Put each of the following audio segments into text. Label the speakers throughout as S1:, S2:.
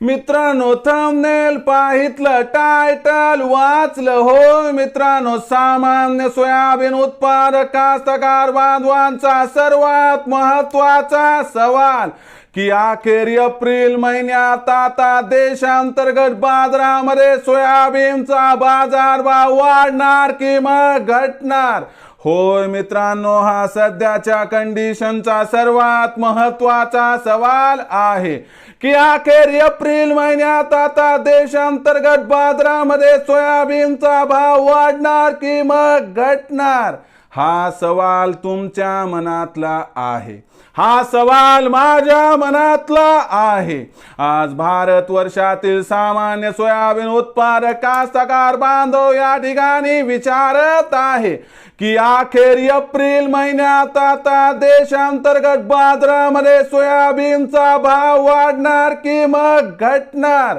S1: मित्रांनो thumbnail पाहितलं title वाचलं होय मित्रांनो. सामान्य सोयाबीन उत्पादक कास्तकार बांधवांचा सर्वात महत्त्वाचा सवाल की अखेर एप्रिल महिन्यात आता देशांतर्गत बाजारामध्ये सोयाबीनचा बाजारभाव वाढणार की मग घटणार? होय मित्रांनो हा सध्याच्या कंडिशनचा सर्वात महत्त्वाचा सवाल आहे की अखेर एप्रिल महिन्यात आता देशांतर्गत बाजारामध्ये सोयाबीनचा भाव वाढणार की मग घटणार? हा सवाल तुमच्या मनातला आहे. हा सवाल माझ्या मनातला आहे. आज भारत वर्षातील सामान्य सोयाबीन उत्पादक कास्तकार बांधव या ठिकाणी विचारत आहे की अखेर एप्रिल महिन्यात आता देशांतर्गत बाजारामध्ये सोयाबीनचा भाव वाढणार की मग घटणार?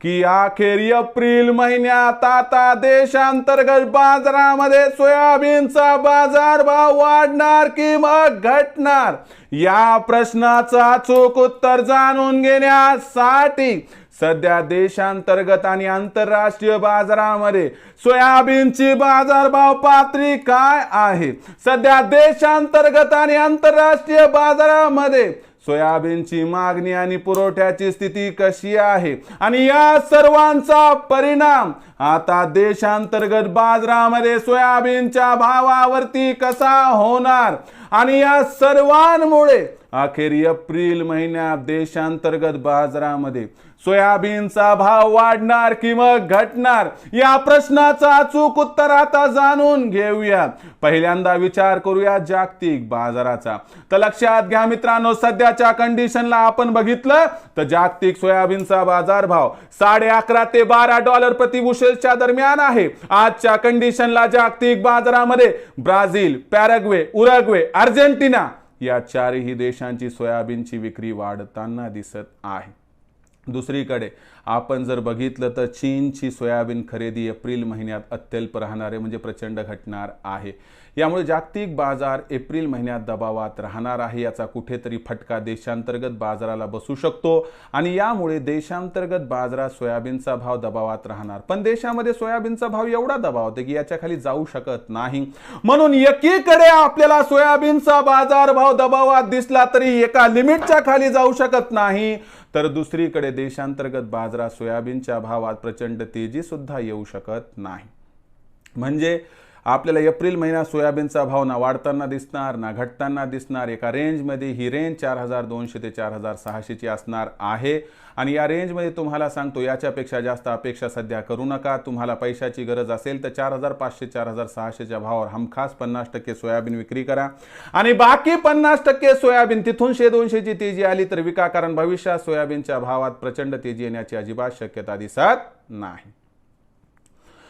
S1: की अखेर एप्रिल महिन्यात आता देशांतर्गत बाजारामध्ये सोयाबीनचा बाजारभाव वाढणार की मग घटणार? या प्रश्नाचा अचूक उत्तर जाणून घेण्यासाठी सध्या देशांतर्गत आणि आंतरराष्ट्रीय बाजारामध्ये सोयाबीनची बाजारभाव पातळी काय आहे? सध्या देशांतर्गत आणि आंतरराष्ट्रीय बाजारामध्ये सोयाबीनची मागणी आणि पुरवठ्याची स्थिती कशी आहे? आणि या सर्वांचा परिणाम आता देशांतर्गत बाजारामध्ये सोयाबीनच्या भावावरती कसा होणार? आणि या सर्वांमुळे अखेर एप्रिल महिन्यात देशांतर्गत बाजारामध्ये सोयाबीनचा भाव वाढणार कि मग घटणार? या प्रश्नाचं अचूक उत्तर आता जाणून घेऊया. पहिल्यांदा विचार करूया जागतिक बाजाराचा. तर लक्षात घ्या मित्रांनो सध्याच्या कंडिशनला आपण बघितलं तर जागतिक सोयाबीनचा बाजार भाव साडे अकरा ते बारा डॉलर प्रति बुशेलच्या दरम्यान आहे. आजच्या कंडिशनला जागतिक बाजारामध्ये ब्राझील पॅरग्वे उरग्वे अर्जेंटिना या चारही देशांची सोयाबीनची विक्री वाढताना दिसत आहे. दुसरीकडे आपण जर बघितलं तर चीनची सोयाबीन खरेदी एप्रिल महिन्यात अत्यल्प राहणारे म्हणजे प्रचंड घटणार आहे. यामुळे जागतिक बाजार एप्रिल महिन्यात दबावात राहणार आहे याचा कुठेतरी फटका देशांतर्गत बाजाराला बसू शकतो आणि यामुळे देशांतर्गत बाजारात सोयाबीनचा भाव दबावात राहणार. पण देशामध्ये सोयाबीनचा भाव एवढा दबावते की याच्या खाली जाऊ शकत नाही. म्हणून एकीकडे आपल्याला सोयाबीनचा बाजार भाव दबावात दिसला तरी एका लिमिटच्या खाली जाऊ शकत नाही तर दुसरीकडे देशांतर्गत बाजार सोयाबीनच्या भावात प्रचंड तेजी सुद्धा येऊ शकत नाही. म्हणजे आपल्याला एप्रिल महिना सोयाबीनचा भाव ना वाढताना दिसणार ना घटताना दिसणार. एका रेंजमध्ये ही रेंज चार हजार दोनशे ते चार हजार सहाशेची असणार आहे. आणि या रेंजमध्ये तुम्हाला सांगतो याच्यापेक्षा जास्त अपेक्षा सध्या करू नका. तुम्हाला पैशाची गरज असेल तर चार हजार पाचशे चार हजार सहाशेच्या भावावर हमखास पन्नास टक्के सोयाबीन विक्री करा. आणि बाकी पन्नास टक्के सोयाबीन तिथून शे दोनशेची तेजी आली तर विका कारण भविष्यात सोयाबीनच्या भावात प्रचंड तेजी येण्याची अजिबात शक्यता दिसत नाही.